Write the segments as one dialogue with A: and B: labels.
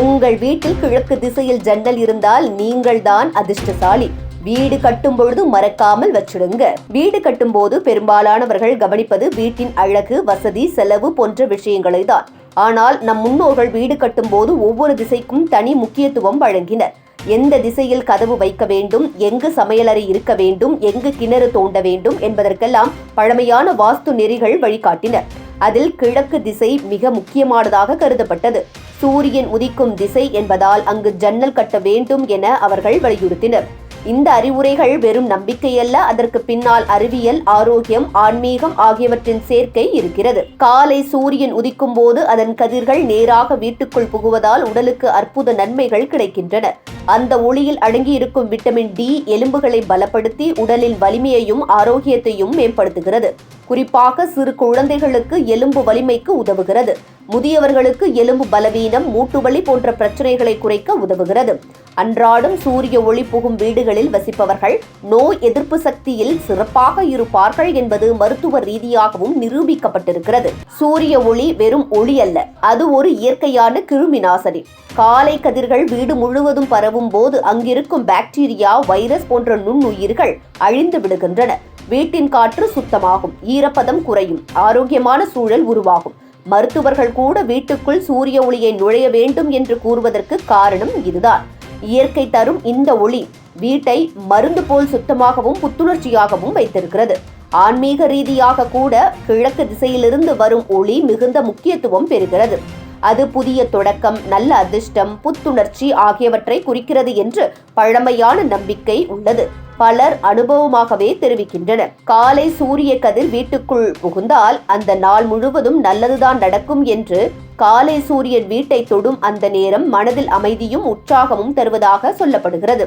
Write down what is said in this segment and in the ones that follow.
A: உங்கள் வீட்டில் கிழக்கு திசையில் ஜன்னல் இருந்தால் நீங்கள் தான் அதிர்ஷ்டசாலி. வீடு கட்டும் பொழுது மறக்காமல் வச்சிடுங்க. வீடு கட்டும் போது பெரும்பாலானவர்கள் கவனிப்பது வீட்டின் அழகு வசதி செலவு போன்ற விஷயங்களை தான் ஆனால் நம் முன்னோர்கள் வீடு கட்டும் போது ஒவ்வொரு திசைக்கும் தனி முக்கியத்துவம் வழங்கினர். எந்த திசையில் கதவு வைக்க வேண்டும் எங்கு சமையலறை இருக்க வேண்டும் எங்கு கிணறு தோண்ட வேண்டும் என்பதற்கெல்லாம் பழமையான வாஸ்து நெறிகள் வழிகாட்டினர் அதில் கிழக்கு திசை மிக முக்கியமானதாக கருதப்பட்டது. சூரியன் உதிக்கும் திசை என்பதால் அங்கு ஜன்னல் கட்ட வேண்டும் என அவர்கள் வலியுறுத்தினர். இந்த அறிவுரைகள் வெறும் நம்பிக்கையல்ல அதற்கு பின்னால் அறிவியல் ஆரோக்கியம் ஆன்மீகம் ஆகியவற்றின் சேர்க்கை இருக்கிறது. காலை சூரியன் உதிக்கும் போது அதன் கதிர்கள் நேராக வீட்டுக்குள் புகுவதால் உடலுக்கு அற்புத நன்மைகள் கிடைக்கின்றன. அந்த ஒளியில் அடங்கியிருக்கும் விட்டமின் டி எலும்புகளை பலப்படுத்தி உடலின் வலிமையையும் ஆரோக்கியத்தையும் மேம்படுத்துகிறது. குறிப்பாக சிறு குழந்தைகளுக்கு எலும்பு வலிமைக்கு உதவுகிறது. முதியவர்களுக்கு எலும்பு பலவீனம் மூட்டுவலி போன்ற பிரச்சனைகளை குறைக்க உதவுகிறது. அன்றாடம் சூரிய ஒளி புகும் வீடுகளில் வசிப்பவர்கள் நோய் எதிர்ப்பு சக்தியில் சிறப்பாக இருப்பார்கள் என்பது மருத்துவ ரீதியாகவும் நிரூபிக்கப்பட்டிருக்கிறது. சூரிய ஒளி வெறும் ஒளி அல்ல அது ஒரு இயற்கையான கிருமி நாசனி காலை கதிர்கள் வீடு முழுவதும் பரவும் போது அங்கிருக்கும் பாக்டீரியா வைரஸ் போன்ற நுண்ணுயிர்கள் அழிந்து விடுகின்றன. வீட்டின் காற்று சுத்தமாகும் ஈரப்பதம் குறையும் ஆரோக்கியமான சூழல் உருவாகும். மருத்துவர்கள் கூட வீட்டுக்குள் சூரிய ஒளியை நுழைய வேண்டும் என்று கூறுவதற்கு காரணம் இதுதான். இயற்கை தரும் இந்த ஒளி வீட்டை மருந்து போல் சுத்தமாகவும் புத்துணர்ச்சியாகவும் வைத்திருக்கிறது. ஆன்மீக ரீதியாக கூட கிழக்கு திசையிலிருந்து வரும் ஒளி மிகுந்த முக்கியத்துவம் பெறுகிறது. அது புதிய தொடக்கம் நல்ல அதிர்ஷ்டம் புத்துணர்ச்சி ஆகியவற்றை குறிக்கிறது என்று பழமையான நம்பிக்கை உள்ளது. பலர் அனுபவமாகவே தெரிவிக்கின்றனர். காலை சூரிய கதிர் வீட்டுக்குள் புகுந்தால் அந்த நாள் முழுவதும் நல்லதுதான் நடக்கும் என்று காலை சூரியன் வீட்டை தொடும் அந்த நேரம் மனதில் அமைதியும் உற்சாகமும் தருவதாக சொல்லப்படுகிறது.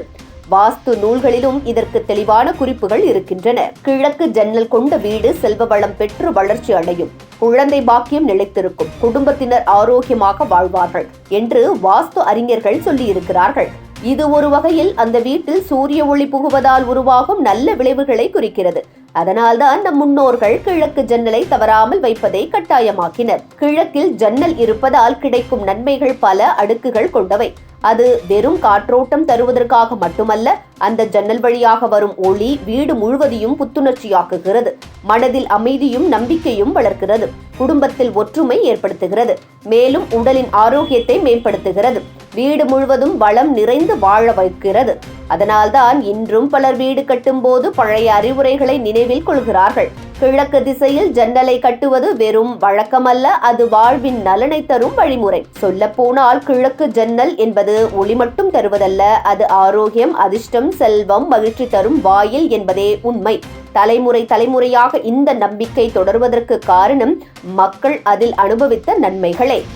A: வாஸ்து நூல்களிலும் இதற்கு தெளிவான குறிப்புகள் இருக்கின்றன. கிழக்கு ஜன்னல் கொண்ட வீடு செல்வ வளம் பெற்று வளர்ச்சி அடையும். குழந்தை பாக்கியம் நிலைத்திருக்கும். குடும்பத்தினர் ஆரோக்கியமாக வாழ்வார்கள் என்று வாஸ்து அறிஞர்கள் சொல்லியிருக்கிறார்கள். இது ஒரு வகையில் அந்த வீட்டில் சூரிய ஒளி புகுவதால் உருவாகும் நல்ல விளைவுகளை குறிக்கிறது. அதனால்தான் நம் முன்னோர்கள் கிழக்கு ஜன்னலை தவறாமல் வைப்பதை கட்டாயமாக்கினர். கிழக்கில் ஜன்னல் இருப்பதால் கிடைக்கும் நன்மைகள் பல அடுக்குகள் கொண்டவை. அது வெறும் காற்றோட்டம் தருவதற்காக மட்டுமல்ல அந்த ஜன்னல் வழியாக வரும் ஒளி வீடு முழுவதையும் புத்துணர்ச்சியாக்குகிறது. மனதில் அமைதியும் நம்பிக்கையும் வளர்க்கிறது. குடும்பத்தில் ஒற்றுமை ஏற்படுத்துகிறது. மேலும் உடலின் ஆரோக்கியத்தை மேம்படுத்துகிறது. வீடு முழுவதும் வளம் நிறைந்து வாழ வைக்கிறது. அதனால்தான் இன்றும் பலர் வீடு கட்டும் போது பழைய அறிவுரைகளை நினைவில் கொள்கிறார்கள். கிழக்கு திசையில் ஜன்னலை கட்டுவது வெறும் வழக்கமல்ல அது வாழ்வின் நலனை தரும் வழிமுறை. சொல்ல போனால் கிழக்கு ஜன்னல் என்பது ஒளி மட்டும் தருவதல்ல அது ஆரோக்கியம் அதிர்ஷ்டம் செல்வம் மகிழ்ச்சி தரும் வாயில் என்பதே உண்மை. தலைமுறை தலைமுறையாக இந்த நம்பிக்கை தொடர்வதற்கு காரணம் மக்கள் அதில் அனுபவித்த நன்மைகளே.